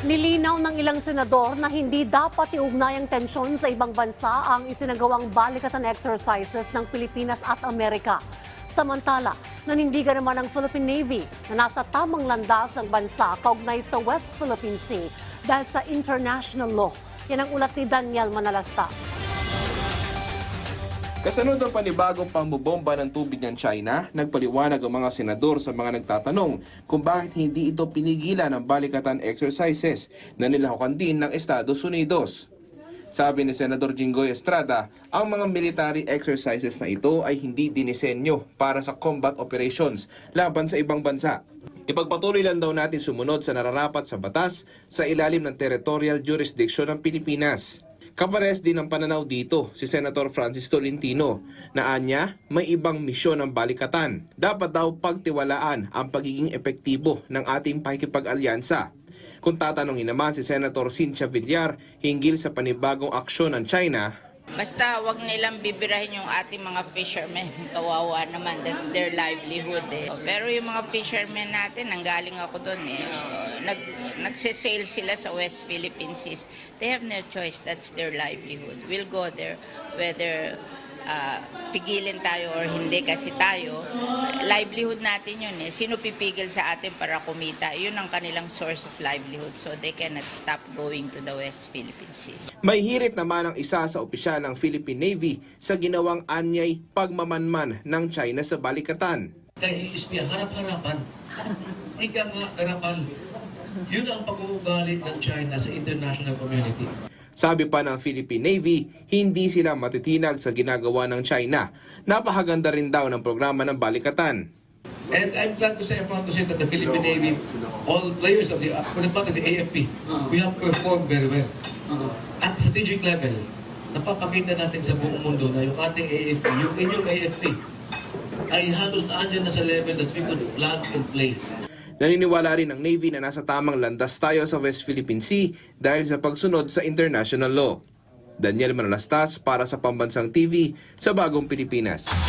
Nilinaw ng ilang senador na hindi dapat iugnay ang tensyon sa ibang bansa ang isinagawang balikatan exercises ng Pilipinas at Amerika. Samantala, nanindigan naman ng Philippine Navy na nasa tamang landas ang bansa kaugnay sa West Philippine Sea dahil sa international law. Yan ang ulat ni Daniel Manalasta. Kasunod ng panibagong pambobomba ng tubig ng China, nagpaliwanag ang mga senador sa mga nagtatanong kung bakit hindi ito pinigilan ng balikatan exercises na nilahukan din ng Estados Unidos. Sabi ni Senador Jinggoy Estrada, ang mga military exercises na ito ay hindi dinisenyo para sa combat operations laban sa ibang bansa. Ipagpatuloy lang daw natin sumunod sa nararapat sa batas sa ilalim ng territorial jurisdiction ng Pilipinas. Kapares din ang pananaw dito si Senator Francis Tolentino na anya may ibang misyon ng balikatan. Dapat daw pagtiwalaan ang pagiging epektibo ng ating pakikipag-alyansa. Kung tatanungin naman si Senator Cynthia Villar hinggil sa panibagong aksyon ng China, Basta wag nilang bibirahin yung ating mga fishermen. Kawawa naman, that's their livelihood eh. Pero yung mga fishermen natin, nanggaling ako doon eh. Uh, Nag, nagsisail sila sa West Philippine Seas. They have no choice, that's their livelihood. We'll go there whether uh, pigilin tayo or hindi kasi tayo, livelihood natin yun eh. Sino pipigil sa atin para kumita? Yun ang kanilang source of livelihood. So they cannot stop going to the West Philippine Seas. May hirit naman ang isa sa opisyal ng Philippine Navy sa ginawang anyay pagmamanman ng China sa balikatan. Dahil iispiya, harap-harapan. Ika nga, karapal. Yun ang pag-uugali ng China sa international community. Sabi pa ng Philippine Navy, hindi sila matitinag sa ginagawa ng China. Napakaganda rin daw ng programa ng balikatan. And I'm glad to say, I'm proud to say that the Philippine Navy, all players of the, uh, for the part of the AFP, we have performed very well. At strategic level, napapakita natin sa buong mundo na yung ating AFP, yung inyong AFP, ay halos naandyan na sa level that we could plug and play. Naniniwala rin ng Navy na nasa tamang landas tayo sa West Philippine Sea dahil sa pagsunod sa international law. Daniel Manalastas para sa Pambansang TV sa Bagong Pilipinas.